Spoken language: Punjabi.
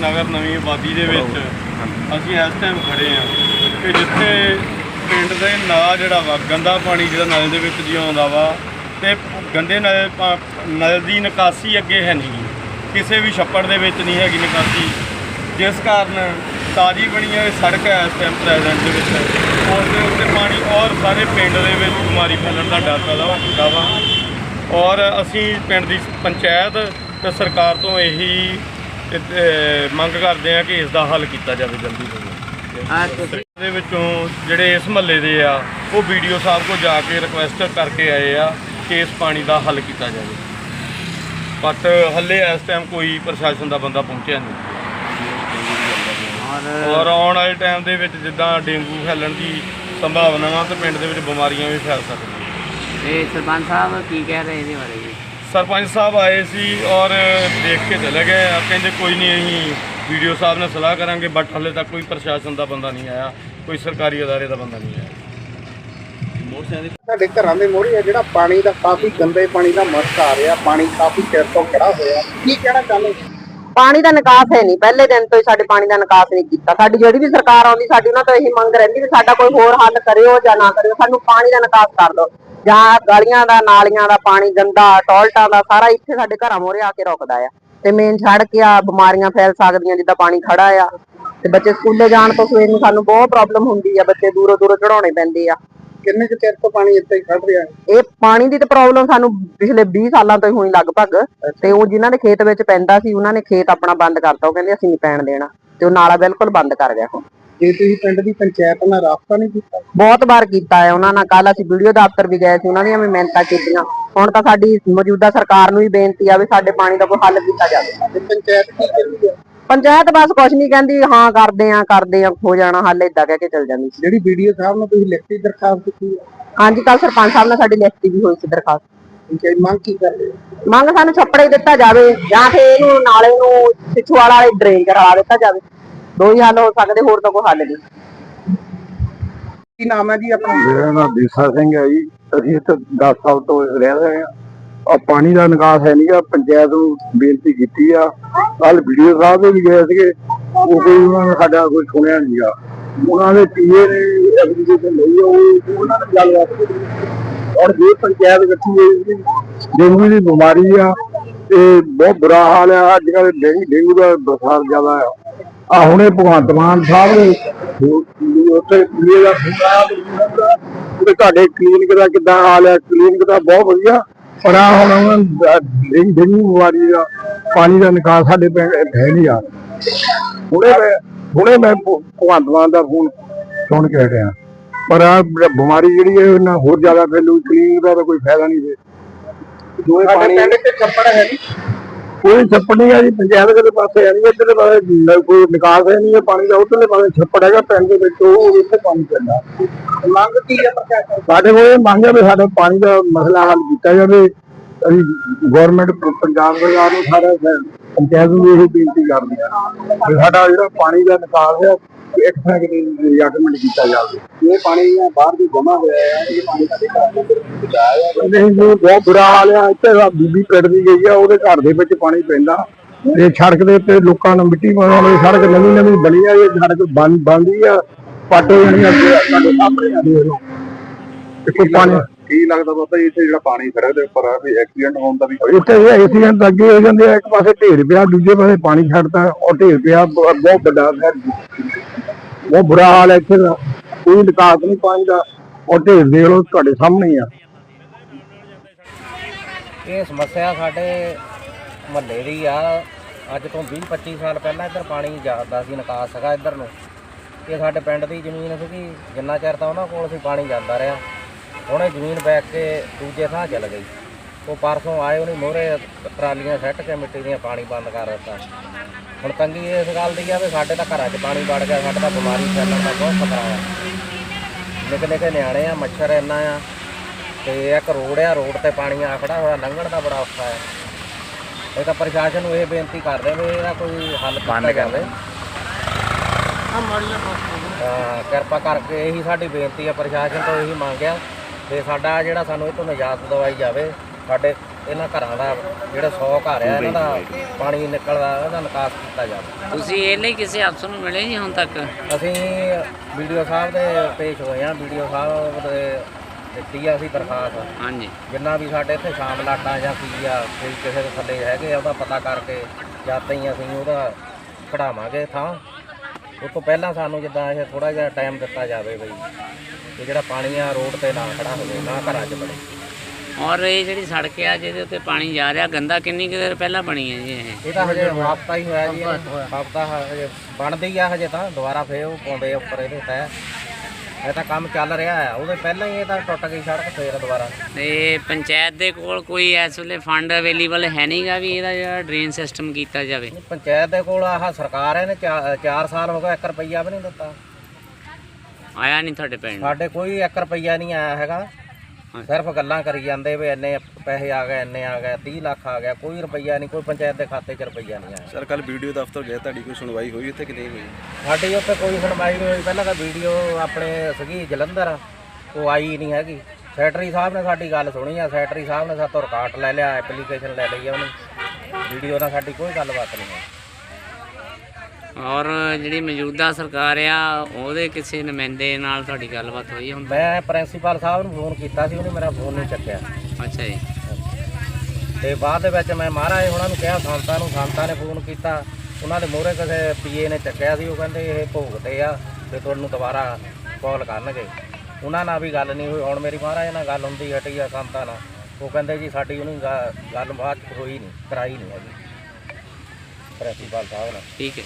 ਨਗਰ ਨਵੀਂ ਆਬਾਦੀ ਦੇ ਵਿੱਚ ਅਸੀਂ ਇਸ ਟਾਈਮ ਖੜੇ ਹਾਂ ਕਿ ਜਿੱਥੇ ਪਿੰਡ ਦੇ ਨਾਲਾ ਜਿਹੜਾ ਵਾ ਗੰਦਾ ਪਾਣੀ ਜਿਹੜਾ ਨਲ ਦੇ ਵਿੱਚ ਦੀ ਆਉਂਦਾ ਵਾ ਤੇ ਗੰਦੇ ਨਲ ਨਲ ਦੀ ਨਿਕਾਸੀ ਅੱਗੇ ਹੈ ਨਹੀਂ। ਕਿਸੇ ਵੀ ਛੱਪੜ ਦੇ ਵਿੱਚ ਨਹੀਂ ਹੈਗੀ ਨਿਕਾਸੀ। ਜਿਸ ਕਾਰਨ ਤਾਜੀ ਬਣੀ ਹੋਈ ਸੜਕ ਹੈ ਇਸ ਟਾਈਮ ਪ੍ਰੈਜ਼ੈਂਟ ਦੇ ਵਿੱਚ। ਉਸ ਦੇ ਉੱਤੇ ਪਾਣੀ ਔਰ ਸਾਰੇ ਪਿੰਡ ਦੇ ਵਿੱਚ ਬਿਮਾਰੀ ਫੈਲਣ ਦਾ ਡਰ ਪੈਦਾ ਹੋ ਚੁੱਕਾ ਵਾ। ਔਰ ਅਸੀਂ ਪਿੰਡ ਦੀ ਪੰਚਾਇਤ ਤੇ ਸਰਕਾਰ ਤੋਂ ਇਹੀ ਮੰਗ ਕਰਦੇ ਹਾਂ ਕਿ ਇਸ ਦਾ ਹੱਲ ਕੀਤਾ ਜਾਵੇ ਜਲਦੀ ਤੋਂ ਜਲਦੀ। ਦੇ ਵਿੱਚੋਂ ਜਿਹੜੇ ਇਸ ਮਹੱਲੇ ਦੇ ਆ ਉਹ ਵੀਡੀਓ ਸਾਹਿਬ ਕੋਲ ਜਾ ਕੇ ਰਿਕੁਐਸਟ ਕਰਕੇ ਆਏ ਆ ਕਿ ਇਸ ਪਾਣੀ ਦਾ ਹੱਲ ਕੀਤਾ ਜਾਵੇ। ਬਟ ਹੱਲੇ ਇਸ ਟਾਈਮ ਕੋਈ ਪ੍ਰਸ਼ਾਸਨ ਦਾ ਬੰਦਾ ਪਹੁੰਚਿਆ ਨਹੀਂ। ਔਰ ਆਉਣ ਵਾਲੇ ਟਾਈਮ ਦੇ ਵਿੱਚ ਜਿੱਦਾਂ ਡੇਂਗੂ ਫੈਲਣ ਦੀ ਸੰਭਾਵਨਾ ਵਾ ਤੇ ਪਿੰਡ ਦੇ ਵਿੱਚ ਬਿਮਾਰੀਆਂ ਵੀ ਫੈਲ ਸਕਦੀਆਂ। ਇਹ ਸਰਪੰਚ ਸਾਹਿਬ ਕੀ ਕਹਿ ਰਹੇ ਇਹਦੇ ਬਾਰੇ? ਸਰਪੰਚ ਸਾਹਿਬ ਆਏ ਸੀ ਔਰ ਦੇਖ ਕੇ ਚਲੇ ਗਏ ਆ। ਕਹਿੰਦੇ ਕੋਈ ਨਹੀਂ ਅਸੀਂ ਵੀਡੀਓ ਸਾਹਿਬ ਨਾਲ ਸਲਾਹ ਕਰਾਂਗੇ ਬਟ ਹਲੇ ਤੱਕ ਕੋਈ ਪ੍ਰਸ਼ਾਸਨ ਦਾ ਬੰਦਾ ਨਹੀਂ ਆਇਆ ਕੋਈ ਸਰਕਾਰੀ ਅਦਾਰੇ ਦਾ ਬੰਦਾ ਨਹੀਂ ਆਇਆ। ਸਾਡੇ ਘਰਾਂ ਦੇ ਮੋਹਰੇ ਆ ਜਿਹੜਾ ਪਾਣੀ ਦਾ ਕਾਫੀ ਗੰਦੇ ਪਾਣੀ ਦਾ ਮਸਕ ਆ ਰਿਹਾ ਪਾਣੀ ਕਾਫੀ ਚਿਰ ਤੋਂ ਖੜਾ ਹੋਇਆ। ਕੀ ਕਹਿਣਾ ਚਾਹੁੰਦੇ ਪਾਣੀ ਦਾ ਨਿਕਾਸ ਹੈ ਨਹੀਂ ਪਹਿਲੇ ਦਿਨ ਤੋਂ ਹੀ ਸਾਡੇ ਪਾਣੀ ਦਾ ਨਿਕਾਸ ਨਹੀਂ ਕੀਤਾ। ਸਾਡੀ ਜਿਹੜੀ ਵੀ ਸਰਕਾਰ ਆਉਂਦੀ ਸਾਡੀ ਉਹਨਾਂ ਤੋਂ ਇਹੀ ਮੰਗ ਰਹਿੰਦੀ ਵੀ ਸਾਡਾ ਕੋਈ ਹੋਰ ਹੱਲ ਕਰਿਓ ਜਾਂ ਨਾ ਕਰਿਓ ਸਾਨੂੰ ਪਾਣੀ ਦਾ ਨਿਕਾਸ ਕਰ ਦਿਓ। ਜਾਂ ਗਲੀਆਂ ਦਾ ਨਾਲੀਆਂ ਦਾ ਪਾਣੀ ਗੰਦਾ ਟੋਇਲਟਾਂ ਦਾ ਸਾਰਾ ਇੱਥੇ ਸਾਡੇ ਘਰਾਂ ਮੋਰੇ ਆ ਕੇ ਰੁਕਦਾ ਆ। ਤੇ ਮੇਨ ਸੜਕ ਆ ਬਿਮਾਰੀਆਂ ਫੈਲ ਸਕਦੀਆਂ ਜਿੱਦਾਂ ਪਾਣੀ ਖੜਾ ਆ। ਤੇ ਬੱਚੇ ਸਕੂਲੇ ਜਾਣ ਤੋਂ ਸਵੇਰ ਨੂੰ ਸਾਨੂੰ ਬਹੁਤ ਪ੍ਰੋਬਲਮ ਹੁੰਦੀ ਆ ਬੱਚੇ ਦੂਰੋਂ ਦੂਰੋਂ ਚੜਾਉਣੇ ਪੈਂਦੇ ਆ। ਕਿੰਨੇ ਕੁ ਚਿਰ ਤੋਂ ਪਾਣੀ ਇੱਥੇ ਹੀ ਖੜ ਰਿਹਾ? ਹੈ ਇਹ ਪਾਣੀ ਦੀ ਤਾਂ ਪ੍ਰੋਬਲਮ ਸਾਨੂੰ ਪਿਛਲੇ 20 ਸਾਲਾਂ ਤੋਂ ਹੀ ਹੋਈ ਲਗਭਗ। ਤੇ ਉਹ ਜਿਨ੍ਹਾਂ ਦੇ ਖੇਤ ਵਿੱਚ ਪੈਂਦਾ ਸੀ ਉਹਨਾਂ ਨੇ ਖੇਤ ਆਪਣਾ ਬੰਦ ਕਰਤਾ। ਉਹ ਕਹਿੰਦੇ ਅਸੀਂ ਨਹੀਂ ਪੈਣ ਦੇਣਾ। ਤੇ ਉਹ ਨਾਲਾ ਬਿਲਕੁਲ ਬੰਦ ਕਰ ਗਿਆ ਜੇ ਤੁਸੀਂ ਪਿੰਡ ਦੀ ਪੰਚਾਇਤ ਨਾਲ ਰਾਬਤਾ ਨਹੀਂ ਕੀਤਾ? ਬਹੁਤ ਵਾਰ ਕੀਤਾ ਹੈ ਉਹਨਾਂ ਨਾਲ। ਕੱਲ ਅਸੀਂ ਵੀਡੀਓ ਦਫ਼ਤਰ ਵੀ ਗਏ ਸੀ ਉਹਨਾਂ ਦੀਆਂ ਵੀ ਮਿਹਨਤਾਂ ਕੀਤੀਆਂ। ਹੁਣ ਤਾਂ ਸਾਡੀ ਮੌਜੂਦਾ ਸਰਕਾਰ ਨੂੰ ਵੀ ਬੇਨਤੀ ਆ ਵੀ ਸਾਡੇ ਪਾਣੀ ਦਾ ਕੋਈ ਹੱਲ ਕੀਤਾ ਜਾਵੇ। ਤੇ ਪੰਚਾਇਤ ਕੀ ਕਹਿੰਦੀ ਹੈ? ਪੰਚਾਇਤ ਬਸ ਕੁਝ ਨਹੀਂ ਕਹਿੰਦੀ ਹਾਂ ਕਰਦੇ ਆ ਕਰਦੇ ਆ ਹੋ ਜਾਣਾ ਹੱਲ ਏਦਾਂ ਕਹਿ ਕੇ ਚਲ ਜਾਂਦੀ ਸੀ। ਜਿਹੜੀ ਵੀਡੀਓ ਸਾਹਿਬ ਨੂੰ ਤੁਸੀਂ ਲਿਖਤੀ ਦਰਖਾਸਤ ਦਿੱਤੀ ਹੈ? ਹਾਂਜੀ ਕੱਲ ਸਰਪੰਚ ਸਾਹਿਬ ਨਾਲ ਸਾਡੀ ਲਿਖਤੀ ਵੀ ਹੋਈ ਸੀ ਦਰਖਾਸਤ। ਪੰਚਾਇਤ ਮੰਗ ਕੀ ਕਰਦੇ ਹੋ? ਮੰਗ ਸਾਨੂੰ ਛੱਪੜੇ ਦਿੱਤਾ ਜਾਵੇ ਜਾਂ ਫਿਰ ਇਹਨੂੰ ਨਾਲੇ ਨੂੰ ਸਿੱਛੂਵਾਲਾ ਵਾਲੇ ਡਰੇਨ ਕਰਾ ਦਿੱਤਾ ਜਾਵੇ। ਦੋ ਹੀ ਹੱਲ ਹੋ ਸਕਦੇ ਹੋਰ ਤਾਂ ਕੋਈ ਹੱਲ ਨਹੀਂ। ਕੀ ਨਾਮ ਹੈ ਜੀ ਆਪਣਾ? ਮੇਰਾ ਨਾਮ ਦੇਸਾ ਸਿੰਘ ਹੈ ਜੀ। ਅਸੀਂ ਇੱਥੇ 10 ਸਾਲ ਤੋਂ ਰਹਿ ਰਹੇ ਹਾਂ। ਆ ਪਾਣੀ ਦਾ ਨਿਕਾਸ ਹੈ ਨਹੀਂਗਾ ਪੰਚਾਇਤ ਨੂੰ ਬੇਨਤੀ ਕੀਤੀ ਆ। ਕੱਲ ਵੀਡੀਓ ਸਾਹਿਬ ਦੇ ਵੀ ਗਏ ਸੀਗੇ। ਉਹ ਕੋਈ ਉਹਨਾਂ ਨੇ ਸਾਡਾ ਕੋਈ ਸੁਣਿਆ ਨਹੀਂਗਾ ਉਹਨਾਂ ਦੇ ਪੀਏ ਨੇ ਐਪਲੀਕੇਸ਼ਨ ਲਈ ਉਹ ਉਹਨਾਂ ਨੇ ਗੱਲਬਾਤ ਕੀਤੀ। ਔਰ ਜੇ ਪੰਚਾਇਤ ਇਕੱਠੀ ਹੋਈ ਸੀ ਡੇਂਗੂ ਦੀ ਬਿਮਾਰੀ ਆ ਤੇ ਬਹੁਤ ਬੁਰਾ ਹਾਲ ਆ। ਅੱਜ ਕੱਲ ਡੇਂਗੂ ਦਾ ਬਸਾਰ ਜ਼ਿਆਦਾ ਆ। ਆ ਹੁਣੇ ਭਗਵੰਤ ਮਾਨ ਸਾਹਿਬ ਨੇ ਉੱਥੇ ਪੀਏ ਦਾ ਫੋਨ ਤੁਹਾਡੇ ਕਲੀਨਿਕ ਦਾ ਕਿੱਦਾਂ ਹਾਲ ਹੈ ਕਲੀਨਿਕ ਦਾ ਬਹੁਤ ਵਧੀਆ। ਪਰ ਆ ਹੁਣ ਉਹਨਾਂ ਡੇਂਗੂ ਡੇਂਗੂ ਬਿਮਾਰੀ ਦਾ ਪਾਣੀ ਦਾ ਨਿਕਾਸ ਸਾਡੇ ਪਿੰਡ ਹੈ ਨਹੀਂ ਆ। ਹੁਣੇ ਮੈਂ ਹੁਣੇ ਮੈਂ ਭਗਵੰਤ ਮਾਨ ਦਾ ਫੋਨ ਸੁਣ ਕੇ ਹਟਿਆ। ਪਰ ਆ ਬਿਮਾਰੀ ਜਿਹੜੀ ਹੈ ਉਹਨਾਂ ਹੋਰ ਜ਼ਿਆਦਾ ਫੈਲੂ ਕਲੀਨਿਕ ਦਾ ਕੋਈ ਫਾਇਦਾ ਨਹੀਂ ਦੇ ਦੋਵੇਂ ਸਾਡੇ ਪਿੰਡ ਤੇ ਛੱਪੜ ਹੈ ਨਹੀਂ ਕੋਈ ਛੱਪੜ ਨਹੀਂ ਆ ਜੀ ਪੰਚਾਇਤ ਦੇ ਪਾਸੇ ਆ ਨਹੀਂ ਇੱਧਰਲੇ ਪਾਸੇ ਨ- ਕੋਈ ਨਿਕਾਸ ਹੈ ਨਹੀਂ ਹੈ ਪਾਣੀ ਦਾ ਉਧਰਲੇ ਪਾਸੇ ਛੱਪੜ ਹੈਗਾ ਪਿੰਡ ਦੇ ਵਿੱਚ ਉਹ ਉੱਥੇ ਪਾਣੀ ਪੈਂਦਾ। ਮੰਗ ਕੀ ਹੈ ਪ੍ਰਸ਼ਾਸਨ ਸਾਡੇ ਕੋਲ ਇਹ ਮੰਗ ਹੈ ਵੀ ਸਾਡਾ ਪਾਣੀ ਦਾ ਮਸਲਾ ਹੱਲ ਕੀਤਾ ਜਾਵੇ। ਅਸੀਂ ਗਵਰਨਮੈਂਟ ਪੰਜਾਬ ਸਰਕਾਰ ਨੂੰ ਸਾਰਾ ਸ- ਪੰਚਾਇਤ ਨੂੰ ਇਹ ਬੇਨਤੀ ਕਰਦੇ ਹਾਂ ਕਿ ਸਾਡਾ ਜਿਹੜਾ ਪਾਣੀ ਦਾ ਨਿਕਾਸ ਹੈ ਇੱਕ ਸੈਕਿੰਡ ਰਿਆਕਮੈਂਟ ਕੀਤਾ ਜਾਵੇ। ਇਹ ਪਾਣੀ ਆ ਬਾਹਰ ਦੀ ਜਮਾ ਹੋਇਆ ਹੈ ਇਹ ਪਾਣੀ ਸਾਡੇ ਘਰ ਦੇ ਵਿੱਚ ਆਇਆ ਹੈ ਨਹੀਂ ਜੀ ਬਹੁਤ ਬੁਰਾ ਹਾਲ ਆ। ਇੱਥੇ ਆ ਬੀਬੀ ਪਿੰਡ ਦੀ ਗਈ ਆ ਉਹਦੇ ਘਰ ਦੇ ਵਿੱਚ ਪਾਣੀ ਪੈਂਦਾ। ਤੇ ਸੜਕ ਦੇ ਉੱਤੇ ਲੋਕਾਂ ਨੂੰ ਮਿੱਟੀ ਪਾਉਣ ਵਾਲੀ ਸੜਕ ਨਵੀਂ ਨਵੀਂ ਬਣੀ ਆ ਇਹ ਸੜਕ ਬੰਦ ਬੰਦੀ ਆ। ਪੱਟ ਹੋ ਜਾਣੀ ਆ ਅੱਗੇ ਸਾਡੇ ਸਾਹਮਣੇ ਆ ਦੇਖ ਲਓ। ਇੱਥੇ ਪਾਣੀ ਕੀ ਲੱਗਦਾ ਬਾਬਾ ਜੀ ਇੱਥੇ ਜਿਹੜਾ ਪਾਣੀ ਸੜਕ ਦੇ ਉੱਪਰ ਆ ਵੀ ਐਕਸੀਡੈਂਟ ਹੋਣ ਦਾ ਵੀ ਇੱਥੇ ਇਹ ਐਕਸੀਡੈਂਟ ਅੱਗੇ ਹੋ ਜਾਂਦੇ ਆ ਇੱਕ ਪਾਸੇ ਢੇਰ ਪਿਆ ਦੂਜੇ ਪਾਸੇ ਪਾਣੀ ਛੱਡਦਾ ਔਰ ਢੇਰ ਪਿਆ ਬਹੁਤ ਵੱਡਾ ਹੈ ਬਹੁਤ ਬੁਰਾ ਹਾਲ ਹੈ ਇੱਥੇ ਦਾ। ਕੋਈ ਨਿਕਾਸ ਨਹੀਂ ਪਾਣੀ ਦਾ। ਔਰ ਢੇਰ ਦੇਖ ਲਓ, ਤੁਹਾਡੇ ਸਾਹਮਣੇ ਹੀ ਆ। ਇਹ ਸਮੱਸਿਆ ਸਾਡੇ ਮਹੱਲੇ ਦੀ ਆ। ਅੱਜ ਤੋਂ 20 25 ਸਾਲ ਪਹਿਲਾਂ ਇੱਧਰ ਪਾਣੀ ਜਾਂਦਾ ਸੀ ਨਿਕਾਸ ਸੀਗਾ ਇੱਧਰ ਨੂੰ। ਇਹ ਸਾਡੇ ਪਿੰਡ ਦੀ ਜ਼ਮੀਨ ਸੀਗੀ। ਜਿੰਨਾ ਚਿਰ ਤਾਂ ਉਹਨਾਂ ਕੋਲ ਸੀ, ਪਾਣੀ ਜਾਂਦਾ ਰਿਹਾ। ਹੁਣ ਇਹ ਜ਼ਮੀਨ ਬੈਕ ਕੇ ਦੂਜੇ ਥਾਂ ਚਲ ਗਈ। ਉਹ ਪਰਸੋਂ ਆਏ ਉਹਨੇ ਮੋਹਰੇ ਟਰਾਲੀਆਂ ਸੱਟ ਕੇ ਮਿੱਟੀ ਦੀਆਂ ਪਾਣੀ ਬੰਦ ਕਰ ਦਿੱਤਾ। ਹੁਣ ਤੰਗੀ ਇਸ ਗੱਲ ਦੀ ਆ ਵੀ ਸਾਡੇ ਤਾਂ ਘਰਾਂ 'ਚ ਪਾਣੀ ਵੜ ਗਿਆ ਸਾਡੇ ਤਾਂ ਬਿਮਾਰੀ ਫੈਲਣ ਦਾ ਬਹੁਤ ਖਤਰਾ ਆ। ਨਿੱਕੇ ਨਿੱਕੇ ਨਿਆਣੇ ਆ ਮੱਛਰ ਇੰਨਾ ਆ ਤੇ ਇੱਕ ਰੋਡ ਆ ਰੋਡ ਤੇ ਪਾਣੀ ਆ ਖੜਾ ਹੋਇਆ ਲੰਘਣ ਦਾ ਬੜਾ ਔਖਾ ਹੈ ਇਹ ਤਾਂ ਪ੍ਰਸ਼ਾਸਨ ਨੂੰ ਇਹ ਬੇਨਤੀ ਕਰਦੇ ਵੀ ਇਹਦਾ ਕੋਈ ਹੱਲ ਕੀਤਾ ਜਾਵੇ। ਹਾਂ ਕਿਰਪਾ ਕਰਕੇ ਇਹੀ ਸਾਡੀ ਬੇਨਤੀ ਹੈ ਪ੍ਰਸ਼ਾਸਨ ਤੋਂ ਇਹੀ ਮੰਗਿਆ ਤੇ ਸਾਡਾ ਜਿਹੜਾ ਸਾਨੂੰ ਇਹ ਤੋਂ ਨਿਜਾਤ ਦਵਾਈ ਜਾਵੇ ਸਾਡੇ ਇਹਨਾਂ ਘਰਾਂ ਦਾ ਜਿਹੜਾ 100 ਘਰ ਆ ਇਹਨਾਂ ਦਾ ਪਾਣੀ ਨਿਕਲਦਾ ਉਹਦਾ ਨਿਕਾਸ ਕੀਤਾ ਜਾਵੇ। ਤੁਸੀਂ ਇਹ ਲਈ ਕਿਸੇ ਅਫਸਰ ਨੂੰ ਮਿਲੇ ਜੀ ਹੁਣ ਤੱਕ? ਅਸੀਂ ਵੀਡੀਓ ਸਾਹਿਬ ਦੇ ਪੇਸ਼ ਹੋਏ ਆ ਵੀਡੀਓ ਸਾਹਿਬ ਦੇ ਦਿੱਤੀ ਆ ਅਸੀਂ ਦਰਖਾਸਤ। ਹਾਂਜੀ। ਜਿੰਨਾ ਵੀ ਸਾਡੇ ਇੱਥੇ ਸ਼ਾਮ ਲਾਟਾਂ ਜਾਂ ਕੀ ਆ ਕੋਈ ਕਿਸੇ ਦੇ ਥੱਲੇ ਹੈਗੇ ਆ ਉਹਦਾ ਪਤਾ ਕਰਕੇ ਜਦ ਹੀ ਅਸੀਂ ਉਹਦਾ ਕਢਾਵਾਂਗੇ ਥਾਂ। ਉਸ ਤੋਂ ਪਹਿਲਾਂ ਸਾਨੂੰ ਜਿੱਦਾਂ ਇਹ ਥੋੜਾ ਜਿਹਾ ਟਾਈਮ ਦਿੱਤਾ ਜਾਵੇ ਬਈ ਕਿ ਜਿਹੜਾ ਪਾਣੀ ਆ ਰੋਡ ਤੇ ਨਾ ਖੜਾ ਹੋਵੇ ਨਾ ਘਰਾਂ 'ਚ ਬੜੇ ਔਰ ਇਹ ਜਿਹੜੀ ਸੜਕ ਆ ਜਿਹਦੇ ਉੱਤੇ ਪਾਣੀ ਜਾ ਰਿਹਾ ਗੰਦਾ ਕਿੰਨੀ ਕੁ ਦੇਰ ਪਹਿਲਾਂ ਬਣੀ ਹੈ ਜੀ ਇਹ? ਇਹ ਤਾਂ ਹਜੇ ਹਫਤਾ ਹੀ ਹੋਇਆ ਜੀ ਹਫਤਾ ਹਜੇ ਬਣਦੀ ਆ ਹਜੇ ਤਾਂ ਦੁਬਾਰਾ ਫੇਰ ਉਹ ਪਾਉਂਦੇ ਆ ਉੱਪਰ ਇਹਦੇ ਤੈ ਇਹ ਤਾਂ ਕੰਮ ਚੱਲ ਰਿਹਾ ਆ ਉਹਦੇ ਪਹਿਲਾਂ ਹੀ ਇਹ ਤਾਂ ਟੁੱਟ ਗਈ ਸੜਕ ਫੇਰ ਦੁਬਾਰਾ। ਤੇ ਪੰਚਾਇਤ ਦੇ ਕੋਲ ਕੋਈ ਇਸ ਵੇਲੇ ਫੰਡ ਅਵੇਲੇਬਲ ਹੈ ਨਹੀਂਗਾ ਵੀ ਇਹਦਾ ਜਿਹੜਾ ਡਰੇਨ ਸਿਸਟਮ ਕੀਤਾ ਜਾਵੇ? ਪੰਚਾਇਤ ਦੇ ਕੋਲ ਆਹ ਸਰਕਾਰ ਹੈ ਨੇ 4 ਸਾਲ ਹੋ ਗਏ 1 ਰੁਪਈਆ ਵੀ ਨਹੀਂ ਦਿੱਤਾ। ਆਇਆ ਨਹੀਂ ਤੁਹਾਡੇ ਪਿੰਡ? ਸਾਡੇ ਕੋਈ 1 ਰੁਪਈਆ ਨਹੀਂ ਆਇਆ ਹੈਗਾ। ਸਿਰਫ ਗੱਲਾਂ ਕਰੀ ਜਾਂਦੇ ਵੀ ਇੰਨੇ ਪੈਸੇ ਆ ਗਏ ਇੰਨੇ ਆ ਗਏ 30 ਲੱਖ ਆ ਗਿਆ ਕੋਈ ਰੁਪਈਆ ਨਹੀਂ ਕੋਈ ਪੰਚਾਇਤ ਦੇ ਖਾਤੇ 'ਚ ਰੁਪਈਆ ਨਹੀਂ ਆਇਆ। ਸਰ ਕੱਲ ਵੀਡੀਓ ਦਫ਼ਤਰ ਗਏ ਤੁਹਾਡੀ ਕੋਈ ਸੁਣਵਾਈ ਹੋਈ ਉੱਥੇ ਕਿ ਨਹੀਂ ਹੋਈ? ਸਾਡੀ ਉੱਥੇ ਕੋਈ ਸੁਣਵਾਈ ਨਹੀਂ ਹੋਈ। ਪਹਿਲਾਂ ਤਾਂ ਵੀਡੀਓ ਆਪਣੇ ਸੀਗੀ ਜਲੰਧਰ ਉਹ ਆਈ ਨਹੀਂ ਹੈਗੀ। ਸੈਕਟਰੀ ਸਾਹਿਬ ਨੇ ਸਾਡੀ ਗੱਲ ਸੁਣੀ ਆ ਸੈਕਟਰੀ ਸਾਹਿਬ ਨੇ ਸਾਤੋਂ ਰਿਕਾਰਡ ਲੈ ਲਿਆ ਐਪਲੀਕੇਸ਼ਨ ਲੈ ਲਈ ਆ ਉਹਨੇ। ਵੀਡੀਓ ਨਾਲ ਸਾਡੀ ਕੋਈ ਗੱਲਬਾਤ ਨਹੀਂ ਹੈ ਔਰ ਜਿਹੜੀ ਮੌਜੂਦਾ ਸਰਕਾਰ ਆ ਉਹਦੇ ਕਿਸੇ ਨੁਮਾਇੰਦੇ ਨਾਲ ਤੁਹਾਡੀ ਗੱਲਬਾਤ ਹੋਈ ਹੁਣ? ਮੈਂ ਪ੍ਰਿੰਸੀਪਲ ਸਾਹਿਬ ਨੂੰ ਫੋਨ ਕੀਤਾ ਸੀ ਉਹਨੇ ਮੇਰਾ ਫੋਨ ਨਹੀਂ ਚੱਕਿਆ। ਅੱਛਾ ਜੀ। ਤੇ ਬਾਅਦ ਦੇ ਵਿੱਚ ਮੈਂ ਮਹਾਰਾਜ ਉਹਨਾਂ ਨੂੰ ਕਿਹਾ ਸੰਤਾਂ ਨੂੰ ਸੰਤਾਂ ਨੇ ਫੋਨ ਕੀਤਾ। ਉਹਨਾਂ ਦੇ ਮੋਹਰੇ ਕਿਸੇ ਪੀਏ ਨੇ ਚੱਕਿਆ ਸੀ ਉਹ ਕਹਿੰਦੇ ਇਹ ਭੋਗਤੇ ਆ ਤੇ ਤੁਹਾਨੂੰ ਦੁਬਾਰਾ ਕਾਲ ਕਰਨਗੇ। ਉਹਨਾਂ ਨਾਲ ਵੀ ਗੱਲ ਨਹੀਂ ਹੋਈ। ਹੁਣ ਮੇਰੀ ਮਹਾਰਾਜ ਨਾਲ ਗੱਲ ਹੁੰਦੀ ਹਟੀ ਆ ਸੰਤਾਂ ਨਾਲ। ਉਹ ਕਹਿੰਦੇ ਜੀ ਸਾਡੀ ਉਹਨੂੰ ਗੱਲ ਬਾਤ ਹੋਈ ਨਹੀਂ ਕਰਾਈ ਨਹੀਂ ਹੈਗੀ। ਪ੍ਰਿੰਸੀਪਲ ਸਾਹਿਬ ਨਾਲ। ਠੀਕ ਹੈ।